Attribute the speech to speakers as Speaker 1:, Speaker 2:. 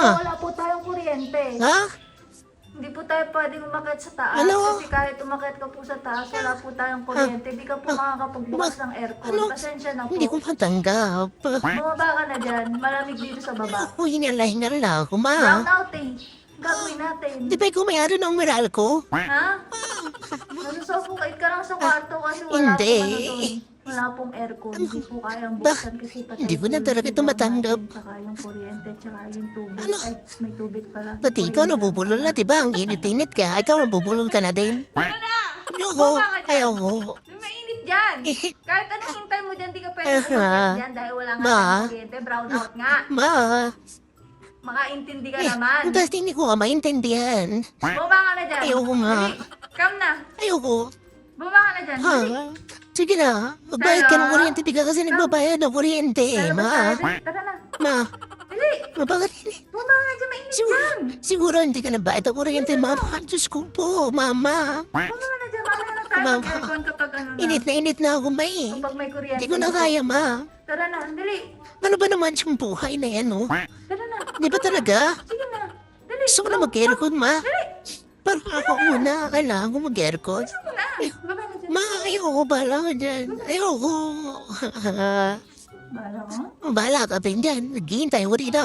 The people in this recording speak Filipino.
Speaker 1: Ah.
Speaker 2: Wala po tayong kuryente.
Speaker 1: Ha?
Speaker 2: Hindi po tayo pwedeng umakit sa taas.
Speaker 1: Ano?
Speaker 2: Kasi kahit umakit ka po sa taas, wala po tayong kuryente. Hindi ka po makakapagbukas ng aircon.
Speaker 1: Ano?
Speaker 2: Pasensya na po.
Speaker 1: Hindi ko matanggap.
Speaker 2: Bumaba ka na dyan. Malamig dito sa baba.
Speaker 1: Uy, hinala-hinala lang ako, ma.
Speaker 2: Brown out eh. Gagawin natin.
Speaker 1: Di ba ikaw may-ari ng meral ko?
Speaker 2: Ha? Nasusufocate ka lang sa kwarto kasi wala
Speaker 1: Hindi.
Speaker 2: ano doon. Wala pong aircon. Hindi po kayang buksan kasi patay
Speaker 1: Hindi ko na talaga ito matanggap.
Speaker 2: Tsaka yung kuryente, tsaka yung tubig.
Speaker 1: Ano?
Speaker 2: Ay, may tubig pala.
Speaker 1: Pati ikaw nabubulol na, di ba? Ang init-init ka. Ikaw nabubulol ka na din.
Speaker 2: Ano na?
Speaker 1: Ayoko. Ayoko.
Speaker 2: May mainit dyan.
Speaker 1: Eh.
Speaker 2: Kahit anong hintay mo dyan, di ka pwede
Speaker 1: Eh, ha?
Speaker 2: dyan dahil wala nga
Speaker 1: Ma.
Speaker 2: tayong kuryente. Brown out nga.
Speaker 1: Ma,
Speaker 2: Makaintindi ka
Speaker 1: eh,
Speaker 2: naman.
Speaker 1: basta hindi ko ka maintindihan.
Speaker 2: Bumaba ka na dyan.
Speaker 1: Ayoko nga.
Speaker 2: Come na.
Speaker 1: Ayoko.
Speaker 2: Bumaba ka na dyan.
Speaker 1: Ha? Sige na. Magbayad ka ng kuryente. Di ka kasi nagbabayad ng kuryente,
Speaker 2: Lalabas
Speaker 1: ma.
Speaker 2: Tara na.
Speaker 1: Ma,
Speaker 2: Dali.
Speaker 1: ma, bakit hindi?
Speaker 2: Bumaba ka na dyan. Mainit
Speaker 1: Siguro,
Speaker 2: dyan.
Speaker 1: siguro hindi ka nabayad ng kuryente, mama. Diyos ko po, mama.
Speaker 2: Bumaba ka na dyan. Mamaya na tayo
Speaker 1: Mama.
Speaker 2: mag-aircon kapag ano na.
Speaker 1: Init na init na ako, may.
Speaker 2: Kapag may kuryente.
Speaker 1: Hindi ko na kaya, ma.
Speaker 2: Tara na. Dali.
Speaker 1: Ano ba naman yung buhay na yan, no?
Speaker 2: Tara na.
Speaker 1: Di ba talaga?
Speaker 2: Sige na. Dali.
Speaker 1: Gusto ko na mag-aircon, ma.
Speaker 2: Dali.
Speaker 1: Parang ako muna, kailangan ko mag-aircon.
Speaker 2: Gusto mo na. Dyan.
Speaker 1: Ma, ayoko, bahala ka dyan. Ayoko.
Speaker 2: Bahala ka.
Speaker 1: bahala ka pa dyan. Naghihintay ko rito.